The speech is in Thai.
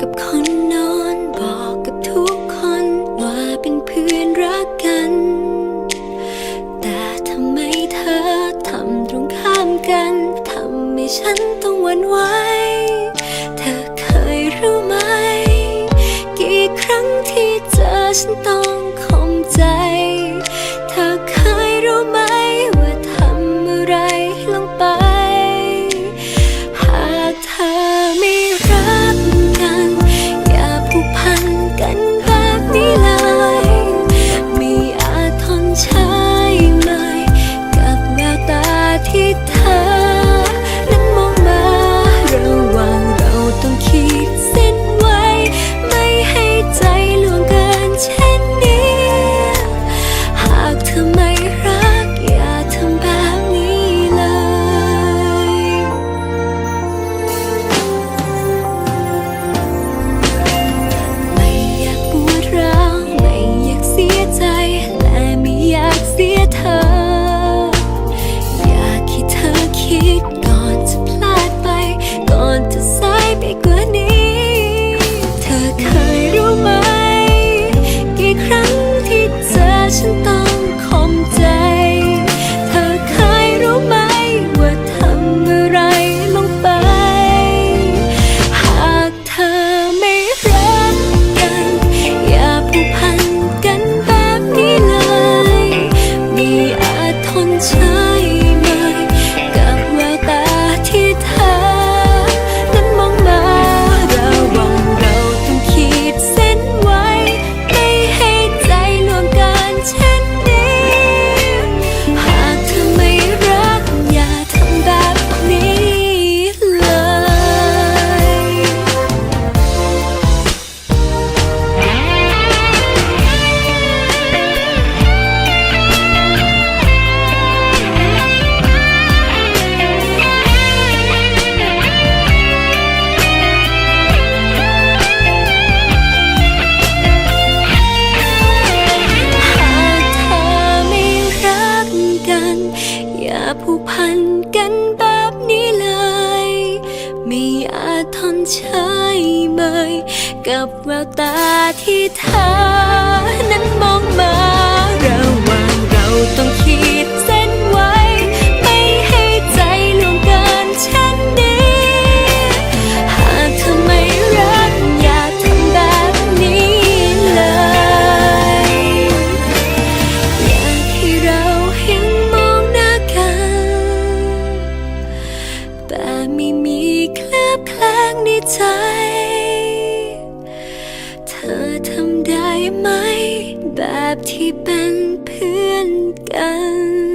กับคนนอนบอกกับทุกคนว่าเป็นเพื่อนรักกัน แต่ทำไมเธอทำตรงข้ามกันทำให้ฉันต้องหวั่นไหวเธอเคยรู้ไหม กี่ครั้งที่เจอฉันต้อง good อย่าผูกพันกันแบบนี้เลย ไม่อาจทนใช่ไหม กับแววตาที่เธอนั้นมองมา แต่ไม่มีเคลบแคลงในใจ เธอทำได้ไหม แบบที่เป็นเพื่อนกัน